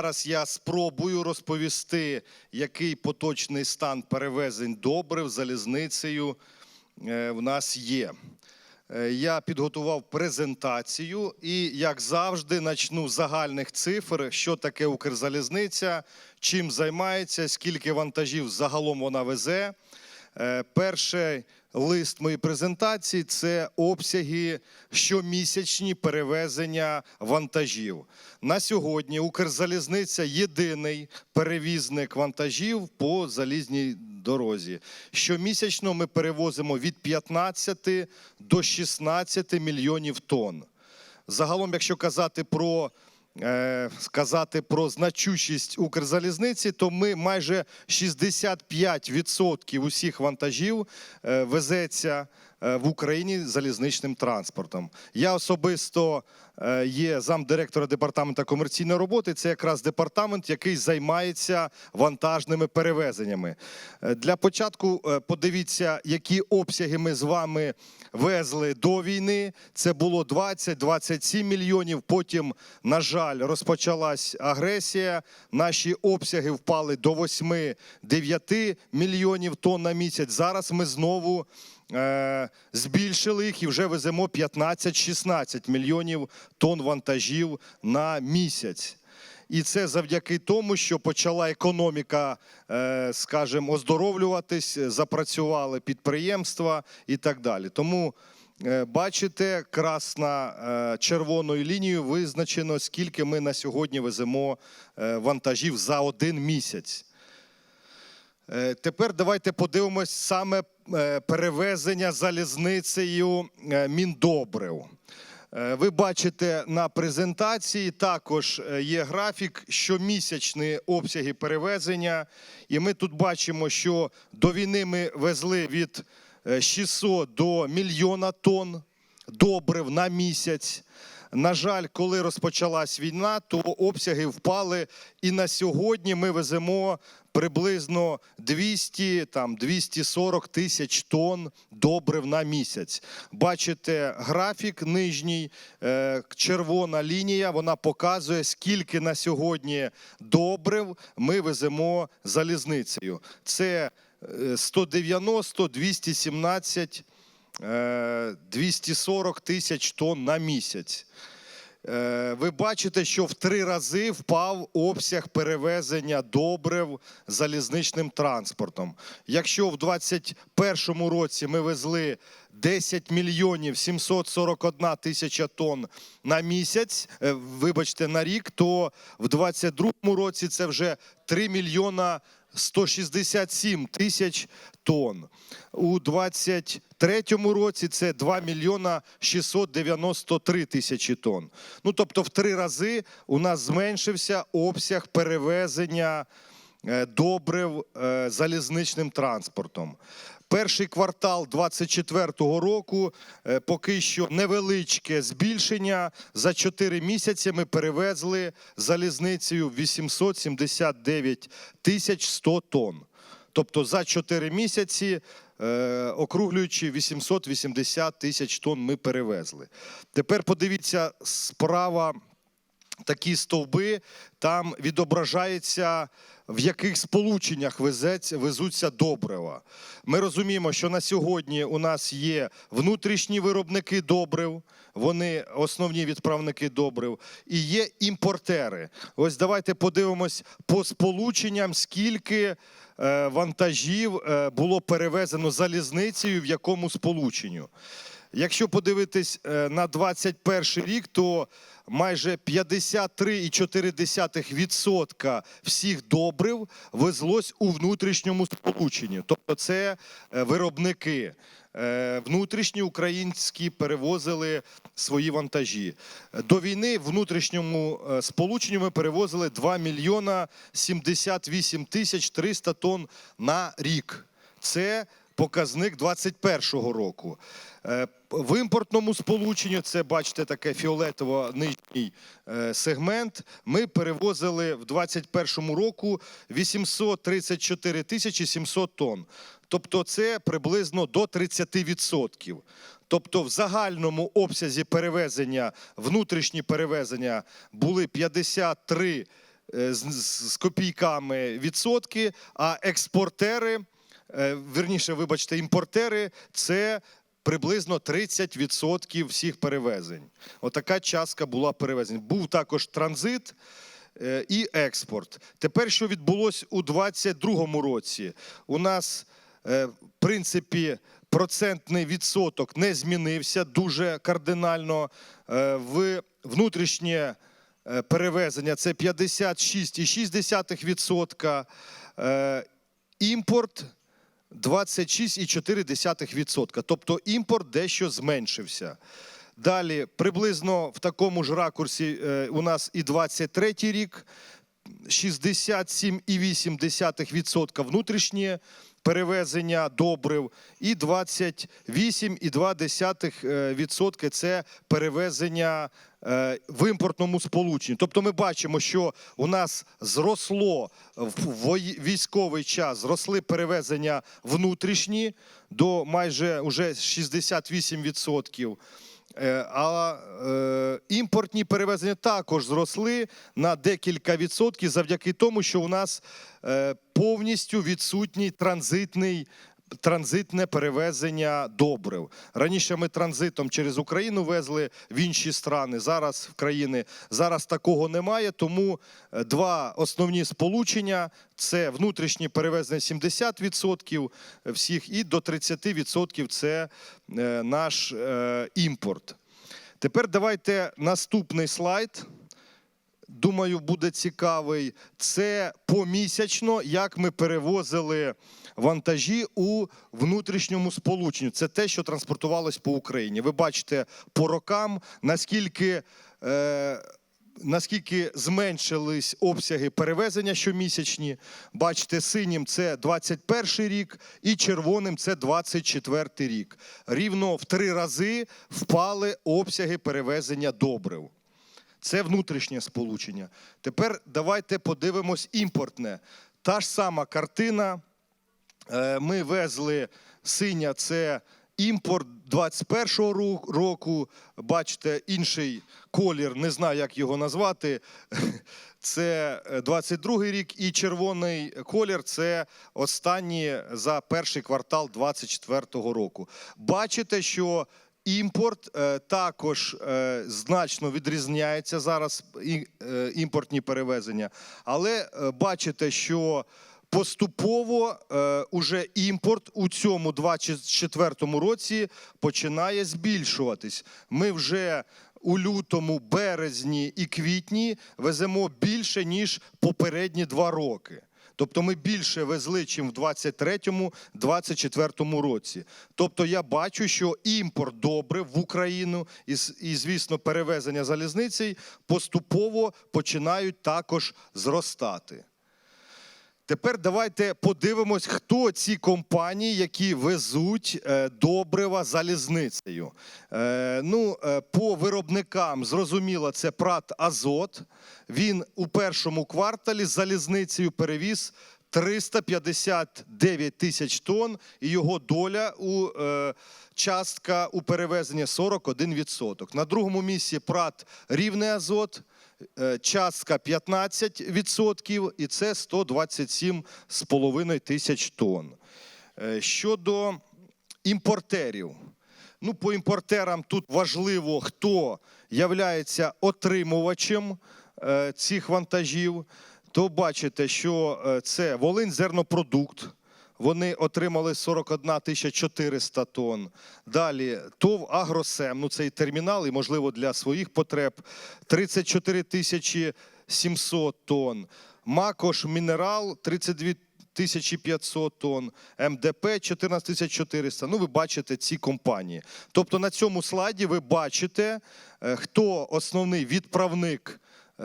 Зараз я спробую розповісти, який поточний стан перевезень добрив залізницею е, в нас є. Е, Я підготував презентацію і, як завжди, начну з загальних цифр, що таке Укрзалізниця, чим займається, скільки вантажів загалом вона везе. Е, Перший лист моєї презентації це обсяги щомісячні перевезення вантажів. На сьогодні Укрзалізниця єдиний перевізник вантажів по залізній дорозі. Щомісячно ми перевозимо від 15 до 16 мільйонів тонн. Загалом, якщо казати про сказати про значущість Укрзалізниці, то ми майже 65% усіх вантажів е, везеться е, в Україні залізничним транспортом. Я особисто е, є замдиректора департаменту комерційної роботи. Це якраз департамент, який займається вантажними перевезеннями. Е, Для початку е, подивіться, які обсяги ми з вами везли до війни. Це було 20-27 мільйонів. Потім, на жаль, розпочалась агресія. Наші обсяги впали до 8-9 мільйонів тонн на місяць. Зараз ми знову е, збільшили їх і вже веземо 15-16 мільйонів тонн вантажів на місяць. І це завдяки тому, що почала економіка, е, скажімо, оздоровлюватись, запрацювали підприємства і так далі. Тому е, бачите, красна е, червоною лінією визначено, скільки ми на сьогодні веземо е, вантажів за один місяць. Е, Тепер давайте подивимось саме е, перевезення залізницею е, міндобрив. Ви бачите на презентації також є графік щомісячні обсяги перевезення. І ми тут бачимо, що до війни ми везли від е, 600 до мільйона тонн добрив на місяць. На жаль, коли розпочалась війна, то обсяги впали, і на сьогодні ми веземо приблизно 200, там 240 тисяч тонн добрив на місяць. Бачите, графік нижній, е, червона лінія, вона показує, скільки на сьогодні добрив ми веземо залізницею. Це е, 190, 217 е, 240 тисяч тонн на місяць. Е, Ви бачите, що в три рази впав обсяг перевезення добрив залізничним транспортом. Якщо в 2021 році ми везли 10 мільйонів 741 тисяча тонн на місяць, е, вибачте, на рік, то в 2022 році це вже 3 мільйона 167 тисяч тонн. У 23-му році це 2 мільйона 693 тисячі тонн. Ну, тобто в три рази у нас зменшився обсяг перевезення е, добрив е, залізничним транспортом. Перший квартал 24-го року е, поки що невеличке збільшення. За 4 місяці ми перевезли залізницею 879 тисяч 100 тонн. Тобто за 4 місяці, е, округлюючи 880 тисяч тонн, ми перевезли. Тепер подивіться справа такі стовби, там відображається, в яких сполученнях везеться, везуться добрива. Ми розуміємо, що на сьогодні у нас є внутрішні виробники добрив, вони основні відправники добрив, і є імпортери. Ось давайте подивимось по сполученням, скільки е, вантажів е, було перевезено залізницею, в якому сполученню. Якщо подивитись е, на 21 рік, то майже 53,4% всіх добрив везлось у внутрішньому сполученні. Тобто це е, виробники. Е, Внутрішні українські перевозили свої вантажі. До війни в внутрішньому сполученні ми перевозили 2 мільйона 78 тисяч 300 тонн на рік. Це показник 21-го року. В імпортному сполученні, це бачите, таке фіолетово нижній е, сегмент. Ми перевозили в 21-му року 834 тисячі 700 тонн. Тобто це приблизно до 30%. Тобто в загальному обсязі перевезення, внутрішні перевезення були 53 е, з копійками відсотки, а експортери, е, верніше, вибачте, імпортери це приблизно 30% всіх перевезень. Отака частка була перевезень. Був також транзит. е, І експорт. Тепер, що відбулося у 2022 році, у нас, е, в принципі, процентний відсоток не змінився дуже кардинально. Е, В внутрішнє перевезення це 56,6%. Е, Імпорт 26,4%. Тобто імпорт дещо зменшився. Далі, приблизно в такому ж ракурсі е, у нас і 23 рік, 67,8% внутрішнє перевезення добрив і 28,2% це перевезення е, в імпортному сполученні. Тобто ми бачимо, що у нас зросло в військовий час, зросли перевезення внутрішні до майже уже 68%. Е, А е, імпортні перевезення також зросли на декілька відсотків завдяки тому, що у нас е, повністю відсутній транзитний. Транзитне перевезення добрив. Раніше ми транзитом через Україну везли в інші страни. Зараз в країни зараз такого немає. Тому е, два основні сполучення це внутрішні перевезення 70% всіх, і до 30% це е, наш е, імпорт. Тепер давайте наступний слайд. Думаю, буде цікавий. Це помісячно, як ми перевозили вантажі у внутрішньому сполученні. Це те, що транспортувалось по Україні. Ви бачите по рокам, наскільки. Е, Наскільки зменшились обсяги перевезення щомісячні, бачите, синім це 21 рік і червоним це 24 рік. Рівно в три рази впали обсяги перевезення добрив. Це внутрішнє сполучення. Тепер давайте подивимось імпортне. Та ж сама картина. Е, Ми везли синя, це імпорт 21-го року. Бачите, інший колір, не знаю, як його назвати. Це е, 22-й рік, і червоний колір це останні за перший квартал 24-го року. Бачите, що Імпорт е, також е, значно відрізняється зараз е, імпортні перевезення, але е, бачите, що поступово е, уже імпорт у цьому 24 році починає збільшуватись. Ми вже у лютому, березні і квітні веземо більше ніж попередні два роки. Тобто ми більше везли, чим в 23-24 році. Тобто я бачу, що імпорт добре в Україну і, і, звісно, перевезення залізницею поступово починають також зростати. Тепер давайте подивимось, хто ці компанії, які везуть е, добрива залізницею. Е, ну, е, по виробникам зрозуміло, це Прат Азот. Він у першому кварталі з залізницею перевіз 359 тисяч тонн, і його доля у частка у перевезенні 41%. На другому місці Прат Рівний Азот. Е, Частка 15%, і це 127,5 тисяч тонн. Е, Щодо імпортерів. Ну, по імпортерам тут важливо, хто являється отримувачем е, цих вантажів. То бачите, що це Волинь зернопродукт. Вони отримали 41 тисяча 400 тонн. Далі ТОВ Агросем, ну це і термінал, і можливо для своїх потреб 34 тисячі 700 тонн. Макош Мінерал 32 1500 тонн, МДП 14400. Ну, ви бачите ці компанії. Тобто на цьому слайді ви бачите, е, хто основний відправник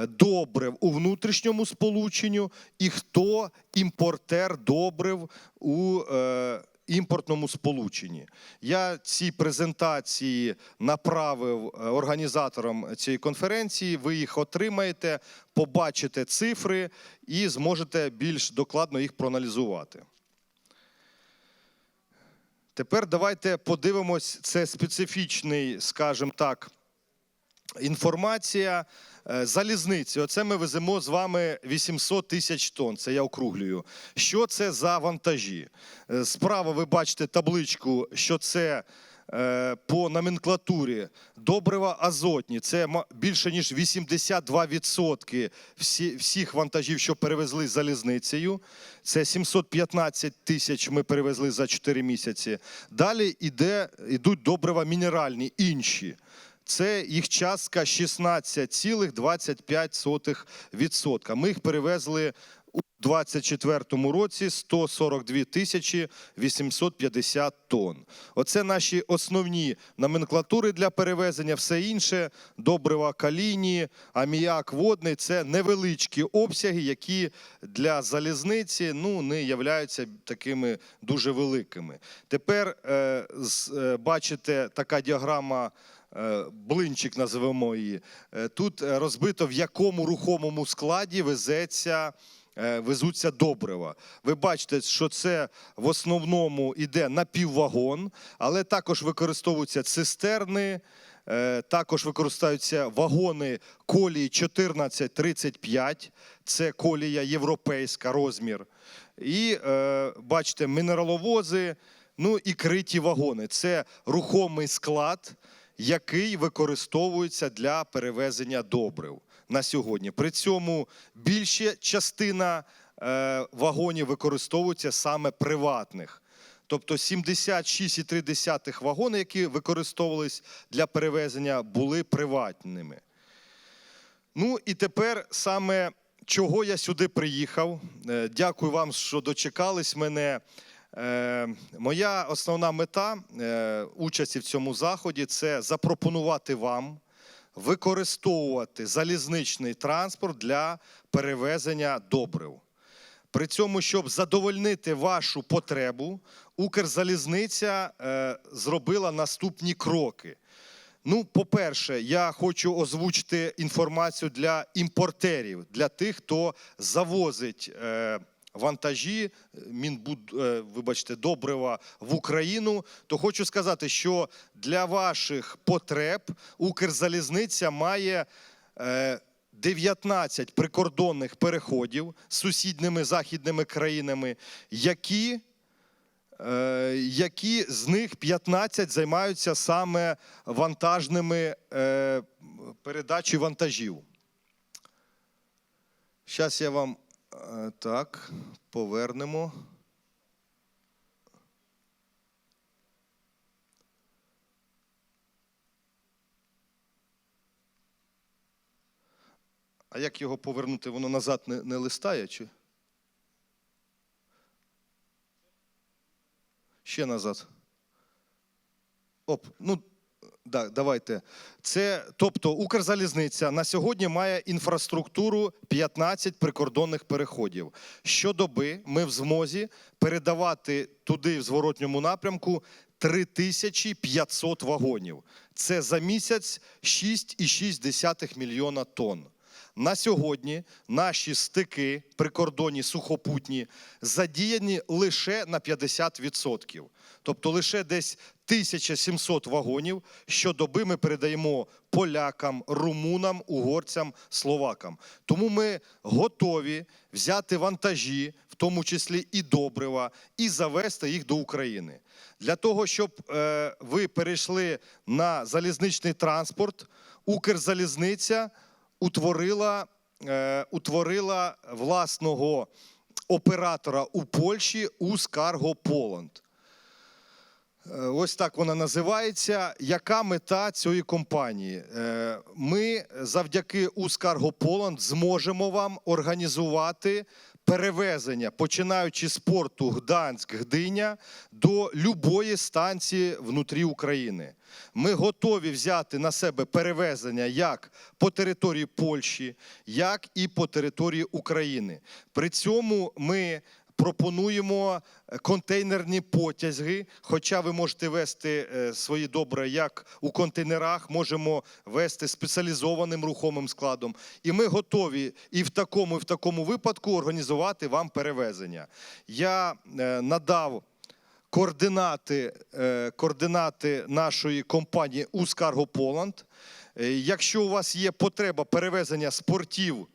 добрив у внутрішньому сполученню і хто імпортер добрив у е, імпортному сполученні. Я ці презентації направив е, організаторам цієї конференції. Ви їх отримаєте, побачите цифри і зможете більш докладно їх проаналізувати. Тепер давайте подивимось, це специфічний, скажімо так, інформація. Е, Залізниці, оце ми веземо з вами 800 тисяч тонн, це я округлюю. Що це за вантажі? Е, Справа ви бачите табличку, що це е, по номенклатурі добрива азотні. Це більше ніж 82% всі, всіх вантажів, що перевезли залізницею. Це 715 тисяч ми перевезли за 4 місяці. Далі іде, йдуть добрива мінеральні, інші. Це їх частка 16,25%. Ми їх перевезли у 2024 році 142 тисячі 850 тонн. Оце наші основні номенклатури для перевезення. Все інше добрива калійні, аміак водний це невеличкі обсяги, які для залізниці ну, не являються такими дуже великими. Тепер е, з- е, бачите така діаграма блинчик називемо її. Е, Тут е, розбито в якому рухомому складі везеться. е, Везуться добрива. Ви бачите, що це в основному йде напіввагон, але також використовуються цистерни, е, також використовуються вагони колії 1435, це колія європейська розмір. І е, бачите, мінераловози, ну і криті вагони. Це рухомий склад, який використовується для перевезення добрив на сьогодні. При цьому більша частина е, вагонів використовується саме приватних. Тобто 76,3 вагони, які використовувались для перевезення, були приватними. Ну і тепер саме чого я сюди приїхав. Е, Дякую вам, що дочекались мене. Е, Моя основна мета е, участі в цьому заході це запропонувати вам використовувати залізничний транспорт для перевезення добрив. При цьому, щоб задовольнити вашу потребу, Укрзалізниця е, зробила наступні кроки. Ну, по-перше, я хочу озвучити інформацію для імпортерів, для тих, хто завозить вантажі, е, мінбуд, е, вибачте, добрива в Україну. То хочу сказати, що для ваших потреб Укрзалізниця має. Е, 19 прикордонних переходів з сусідніми західними країнами, які е, які з них 15 займаються саме вантажними е, передачі вантажів. Зараз я вам е, так повернемо. А як його повернути? Воно назад не, не листає? Чи? Ще назад. Оп, ну да, давайте. Це, тобто, Укрзалізниця на сьогодні має інфраструктуру 15 прикордонних переходів. Щодоби ми в змозі передавати туди в зворотньому напрямку 3500 вагонів. Це за місяць 6,6 мільйона тонн. На сьогодні наші стики прикордонні сухопутні задіяні лише на 50%. Тобто лише десь 1700 вагонів щодоби ми передаємо полякам, румунам, угорцям, словакам. Тому ми готові взяти вантажі, в тому числі і добрива, і завести їх до України. Для того, щоб е, ви перейшли на залізничний транспорт, Укрзалізниця утворила, е, утворила власного оператора у Польщі Ускарго Поланд. Е, Ось так вона називається. Яка мета цієї компанії? Е, Ми завдяки Ускарго Поланд зможемо вам організувати перевезення, починаючи з порту Гданськ-Гдиня до любої станції внутрі України. Ми готові взяти на себе перевезення як по території Польщі, як і по території України. При цьому ми пропонуємо е, контейнерні потяги. Хоча ви можете вести е, свої добре як у контейнерах, можемо вести спеціалізованим рухомим складом. І ми готові і в такому, і в такому випадку організувати вам перевезення. Я е, надав. координати, координати нашої компанії Ускарго Поланд. Якщо у вас є потреба перевезення спортів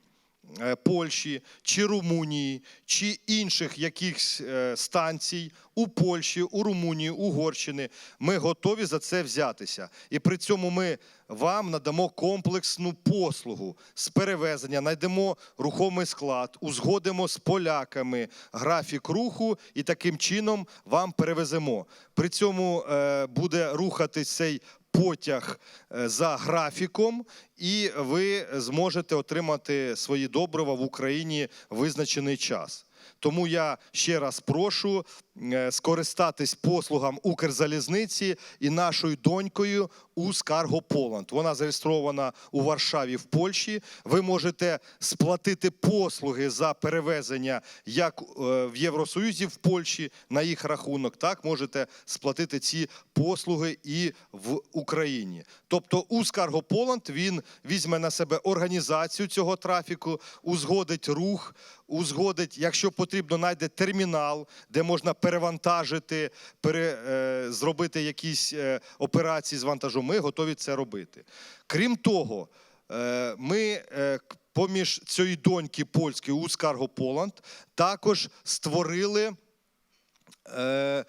Польщі чи Румунії, чи інших якихось е, станцій у Польщі, у Румунії, Угорщини, ми готові за це взятися. І при цьому ми вам надамо комплексну послугу з перевезення, знайдемо рухомий склад, узгодимо з поляками графік руху і таким чином вам перевеземо. При цьому е, буде рухатись цей потяг е, за графіком, і ви зможете отримати свої добрива в Україні визначений час. Тому я ще раз прошу скористатись послугам Укрзалізниці і нашою донькою Ускарго Поланд. Вона зареєстрована у Варшаві в Польщі. Ви можете сплатити послуги за перевезення як е, в Євросоюзі в Польщі на їх рахунок, так можете сплатити ці послуги і в Україні. Тобто Ускарго Поланд він візьме на себе організацію цього трафіку, узгодить рух, узгодить, якщо потрібно, знайде термінал, де можна перевантажити, пере, е, зробити якісь е, операції з вантажу. Ми готові це робити. Крім того, е, ми е, поміж цієї доньки польської Ускарго Поланд також створили. Е,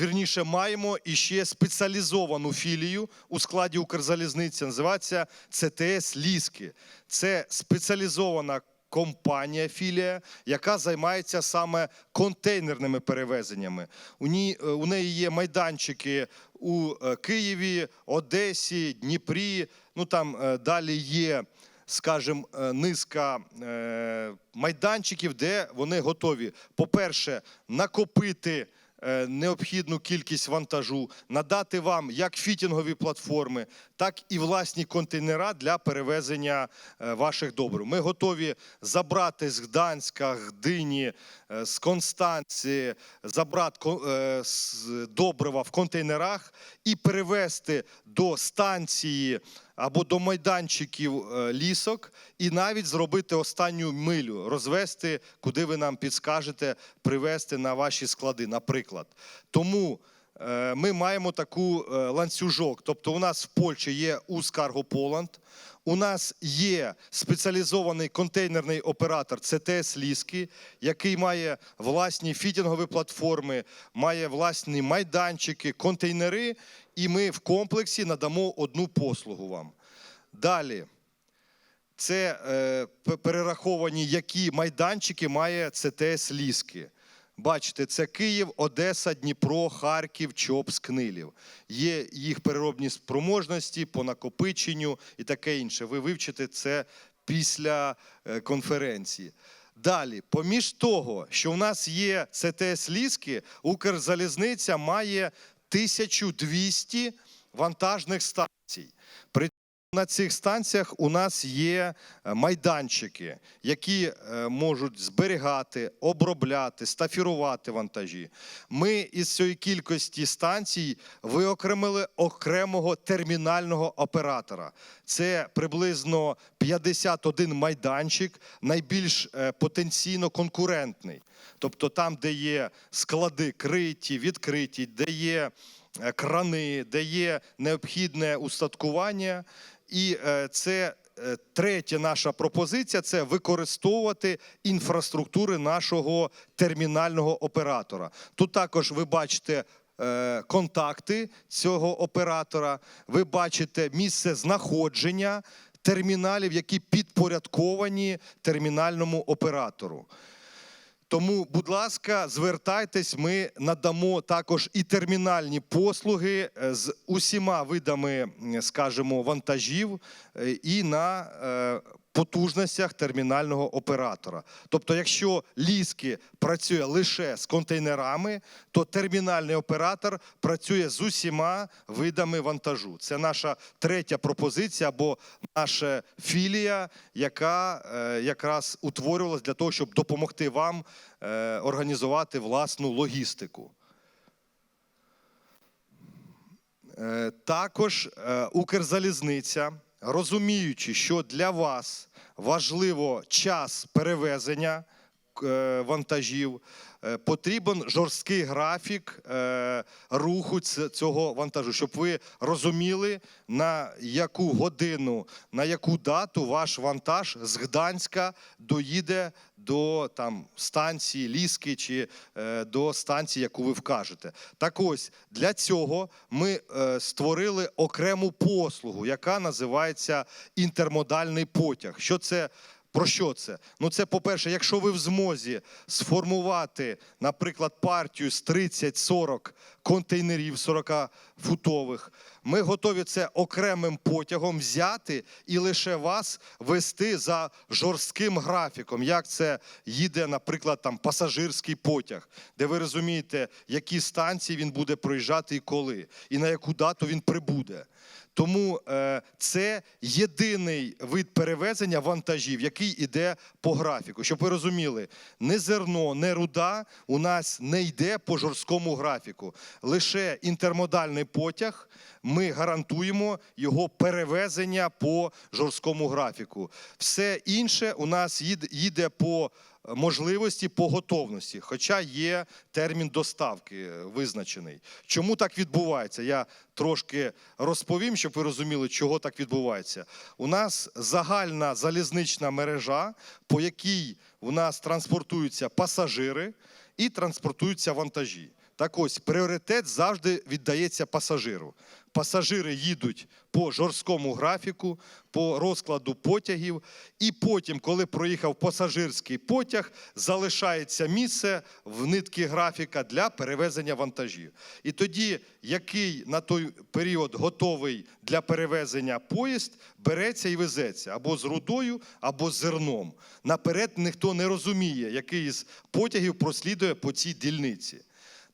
Вірніше, маємо іще спеціалізовану філію у складі Укрзалізниці. Називається ЦТС Ліски. Це спеціалізована компанія, філія, яка займається саме контейнерними перевезеннями. У, ній, е, у неї є майданчики у е, Києві, Одесі, Дніпрі. Ну там е, далі є скажімо, низка майданчиків, де вони готові, по-перше, накопити необхідну кількість вантажу, надати вам як фітінгові платформи, так і власні контейнера для перевезення е, ваших добрив. Ми готові забрати з Гданська, Гдині, е, з Констанції, забрати е, добрива в контейнерах і перевезти до станції або до майданчиків е, лісок, і навіть зробити останню милю, розвести, куди ви нам підскажете, привезти на ваші склади, наприклад. Тому е, ми маємо таку е, ланцюжок. Тобто, у нас в Польщі є Ускарго Поланд, у нас є спеціалізований контейнерний оператор ЦТС Ліски, який має власні фітінгові платформи, має власні майданчики, контейнери, і ми в комплексі надамо одну послугу вам. Далі. Це е, перераховані, які майданчики має ЦТС Ліски. Бачите, це Київ, Одеса, Дніпро, Харків, Чопськ, Книлів. Є їх переробні спроможності по накопиченню і таке інше. Ви вивчите це після е, конференції. Далі, поміж того, що в нас є ЦТС Ліски, Укрзалізниця має 1200 вантажних станцій. На цих станціях у нас є е, майданчики, які е, можуть зберігати, обробляти, стафірувати вантажі. Ми із цієї кількості станцій виокремили окремого термінального оператора. Це приблизно 51 майданчик, найбільш е, потенційно конкурентний. Тобто там, де є склади криті, відкриті, де є крани, де є необхідне устаткування. І е, це е, третя наша пропозиція це використовувати інфраструктури нашого термінального оператора. Тут також ви бачите. е, Контакти цього оператора, ви бачите місце знаходження терміналів, які підпорядковані термінальному оператору. Тому, будь ласка, звертайтесь, ми надамо також і термінальні послуги е, з усіма видами, скажімо, вантажів е, і на е, потужностях термінального оператора. Тобто, якщо ліски працює лише з контейнерами, то термінальний оператор працює з усіма видами вантажу. Це наша третя пропозиція або наша філія, яка е, якраз утворювалась для того, щоб допомогти вам е, організувати власну логістику. Е, Також е, Укрзалізниця, розуміючи, що для вас важливо час перевезення вантажів. Е, Потрібен жорсткий графік е, руху цього вантажу, щоб ви розуміли, на яку годину, на яку дату ваш вантаж з Гданська доїде до там, станції Ліски чи е, до станції, яку ви вкажете. Так ось для цього ми е, створили окрему послугу, яка називається інтермодальний потяг. Що це? Про що це? Ну, це, по-перше, якщо ви в змозі сформувати, наприклад, партію з 30-40 контейнерів 40-футових, ми готові це окремим потягом взяти і лише вас вести за жорстким графіком, як це їде, наприклад, там пасажирський потяг, де ви розумієте, які станції він буде проїжджати і коли, і на яку дату він прибуде. Тому е, це єдиний вид перевезення вантажів, який іде по графіку. Щоб ви розуміли, не зерно, не руда у нас не йде по жорсткому графіку. Лише інтермодальний потяг. Ми гарантуємо його перевезення по жорсткому графіку. Все інше у нас їд- їде по можливості по готовності, хоча є термін доставки визначений. Чому так відбувається? Я трошки розповім, щоб ви розуміли, чого так відбувається. У нас загальна залізнична мережа, по якій у нас транспортуються пасажири і транспортуються вантажі. Так ось пріоритет завжди віддається пасажиру. Пасажири їдуть по жорсткому графіку, по розкладу потягів, і потім, коли проїхав пасажирський потяг, залишається місце в нитки графіка для перевезення вантажів. І тоді, який на той період готовий для перевезення поїзд, береться і везеться або з рудою, або з зерном. Наперед ніхто не розуміє, який із потягів прослідує по цій дільниці.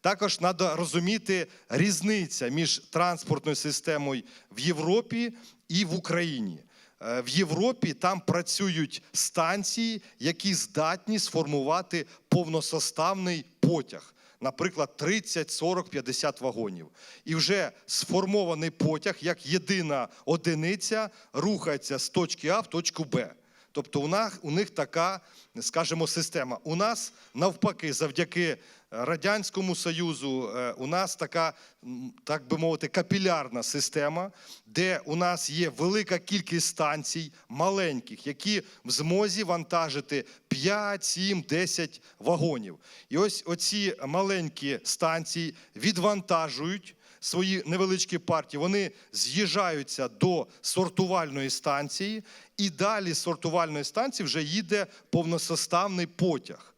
Також треба розуміти різниця між транспортною системою в Європі і в Україні. Е, В Європі там працюють станції, які здатні сформувати повносоставний потяг. Наприклад, 30, 40, 50 вагонів. І вже сформований потяг, як єдина одиниця, рухається з точки А в точку Б. Тобто у них, у них така, скажімо, система. У нас навпаки, завдяки Радянському Союзу, е, у нас така, так би мовити, капілярна система, де у нас є велика кількість станцій маленьких, які в змозі вантажити 5, 7, 10 вагонів. І ось оці маленькі станції відвантажують свої невеличкі партії, вони з'їжджаються до сортувальної станції, і далі з сортувальної станції вже їде повносоставний потяг.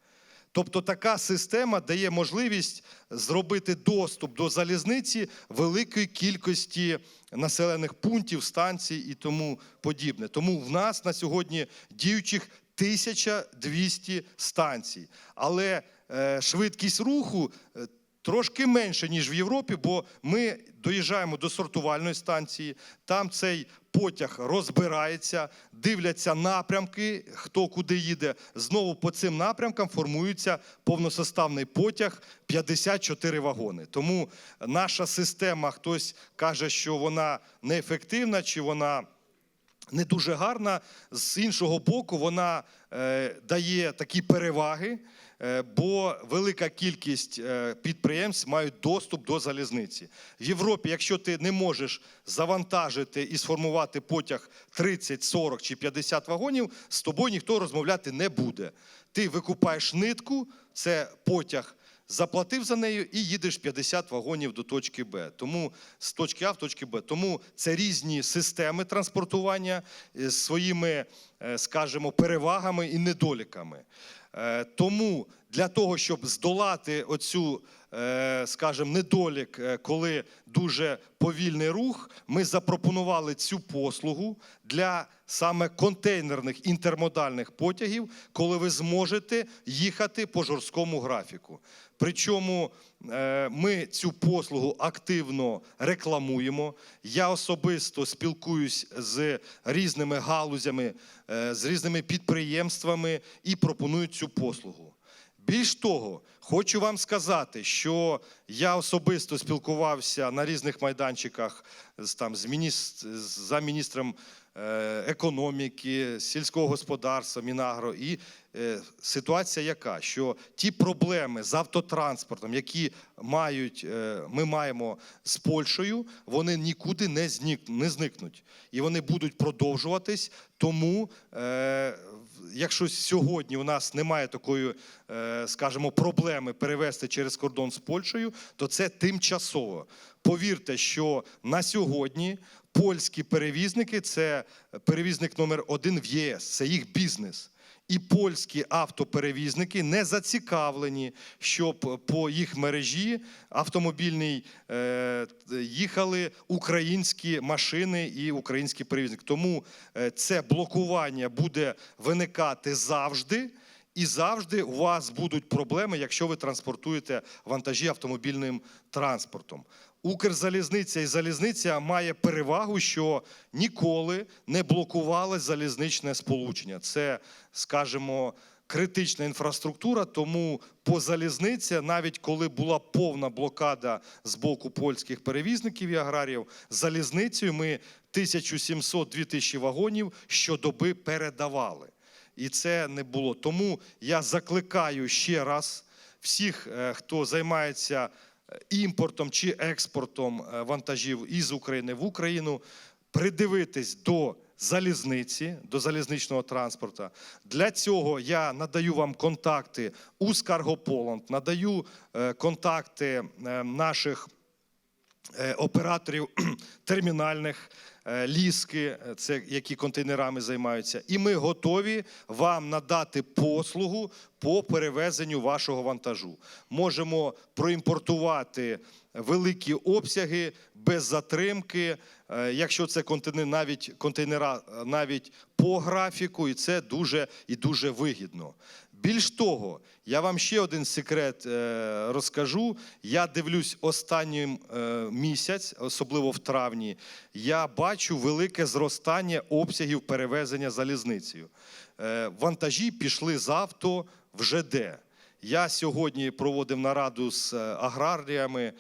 Тобто така система дає можливість зробити доступ до залізниці великої кількості населених пунктів, станцій і тому подібне. Тому в нас на сьогодні діючих 1200 станцій. Але е, швидкість руху е, трошки менше, ніж в Європі, бо ми доїжджаємо до сортувальної станції, там цей потяг розбирається, дивляться напрямки, хто куди їде. Знову по цим напрямкам формується повносоставний потяг 54 вагони. Тому наша система, хтось каже, що вона неефективна чи вона не дуже гарна. З іншого боку, вона е, дає такі переваги, е, бо велика кількість е, підприємств мають доступ до залізниці. В Європі, якщо ти не можеш завантажити і сформувати потяг 30, 40 чи 50 вагонів, з тобою ніхто розмовляти не буде. Ти викупаєш нитку, це потяг. Заплатив за нею і їдеш 50 вагонів до точки Б. Тому з точки А в точки Б. Тому це різні системи транспортування е, з своїми, е, скажімо, перевагами і недоліками. Е, Тому для того, щоб здолати оцю, скажімо, недолік, коли дуже повільний рух, ми запропонували цю послугу для саме контейнерних інтермодальних потягів, коли ви зможете їхати по жорсткому графіку. Причому е, ми цю послугу активно рекламуємо. Я особисто спілкуюсь з різними галузями, е, з різними підприємствами і пропоную цю послугу. Більш того, Хочу вам сказати, що я особисто спілкувався на різних майданчиках з, там, з міністр, за міністром економіки, сільського господарства, Мінагро. І е, ситуація яка? Що ті проблеми з автотранспортом, які мають, е, ми маємо з Польщею, вони нікуди не, зникнуть. І вони будуть продовжуватись. Тому, е, якщо сьогодні у нас немає такої, е, скажімо, проблеми перевести через кордон з Польщею, то це тимчасово. Повірте, що на сьогодні польські перевізники це перевізник номер один в ЄС, це їх бізнес. І польські автоперевізники не зацікавлені, щоб по їх мережі автомобільній е, їхали українські машини і українські перевізники. Тому е, це блокування буде виникати завжди. І завжди у вас будуть проблеми, якщо ви транспортуєте вантажі автомобільним транспортом. Укрзалізниця і залізниця має перевагу, що ніколи не блокували залізничне сполучення. Це, скажімо, критична інфраструктура. Тому по залізниці, навіть коли була повна блокада з боку польських перевізників і аграріїв, залізницею ми 1700-2000 вагонів щодоби передавали. І це не було. Тому я закликаю ще раз всіх, е, хто займається імпортом чи експортом е, вантажів із України в Україну, придивитись до залізниці, до залізничного транспорту. Для цього я надаю вам контакти у Скаргополанд, надаю е, контакти е, наших операторів термінальних ліски, е, це які контейнерами займаються, і ми готові вам надати послугу по перевезенню вашого вантажу. Можемо проімпортувати великі обсяги без затримки, е, якщо це контейнер, навіть контейнера е, навіть по графіку, і це дуже і дуже вигідно. Більш того, я вам ще один секрет е, розкажу. Я дивлюсь останній е, місяць, особливо в травні, я бачу велике зростання обсягів перевезення залізницею. Е, вантажі пішли з авто в ЖД. Я сьогодні проводив нараду з аграріями,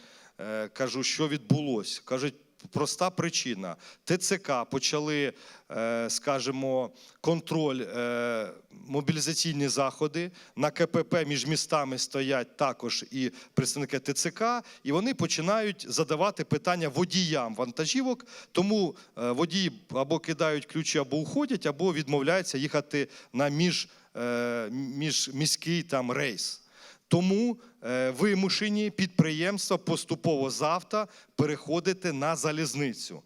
кажу, що відбулося. Кажуть, проста причина. ТЦК почали, е, скажімо, контроль, е, мобілізаційні заходи. На КПП між містами стоять також і представники ТЦК, і вони починають задавати питання водіям вантажівок. Тому е, водії або кидають ключі, або уходять, або відмовляються їхати на між, міжміський там рейс. Тому е, вимушені підприємства поступово завтра переходити на залізницю.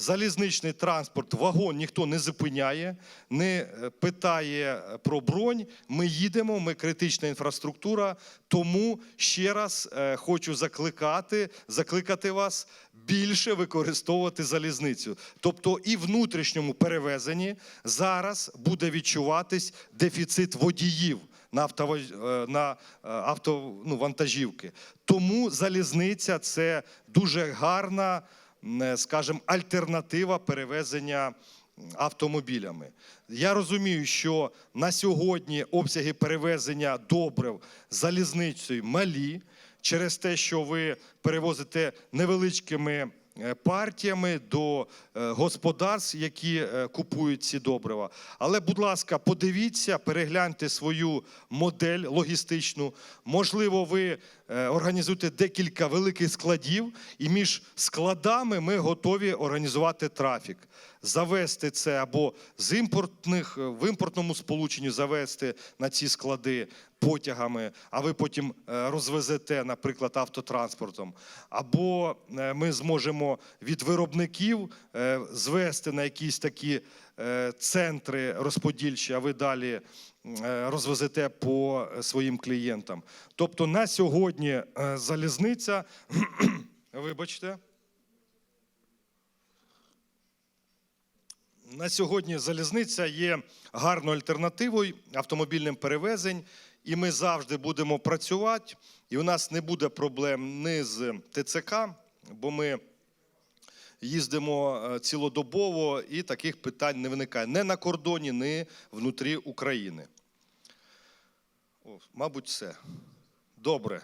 Залізничний транспорт, вагон ніхто не зупиняє, не е, питає про бронь. Ми їдемо, ми критична інфраструктура. Тому ще раз е, хочу закликати, закликати вас більше використовувати залізницю. Тобто і в внутрішньому перевезенні зараз буде відчуватись дефіцит водіїв на автово- е, на е, авто, ну, вантажівки. Тому залізниця це дуже гарна, е, скажімо, альтернатива перевезення автомобілями. Я розумію, що на сьогодні обсяги перевезення добрив залізницею малі через те, що ви перевозите невеличкими партіями до е, господарств, які е, купують ці добрива. Але, будь ласка, подивіться, перегляньте свою модель логістичну. Можливо, ви е, організуєте декілька великих складів, і між складами ми готові організувати трафік. Завести це або з імпортних в імпортному сполученні завести на ці склади потягами, а ви потім е, розвезете, наприклад, автотранспортом. Або е, ми зможемо від виробників е, звести на якісь такі е, центри розподільчі, а ви далі е, розвезете по е, своїм клієнтам. Тобто на сьогодні е, залізниця, вибачте. На сьогодні залізниця є гарною альтернативою автомобільним перевезень, і ми завжди будемо працювати. І у нас не буде проблем ні з ТЦК, бо ми їздимо е, цілодобово, і таких питань не виникає не на кордоні, не внутрі України. О, мабуть, все. Добре.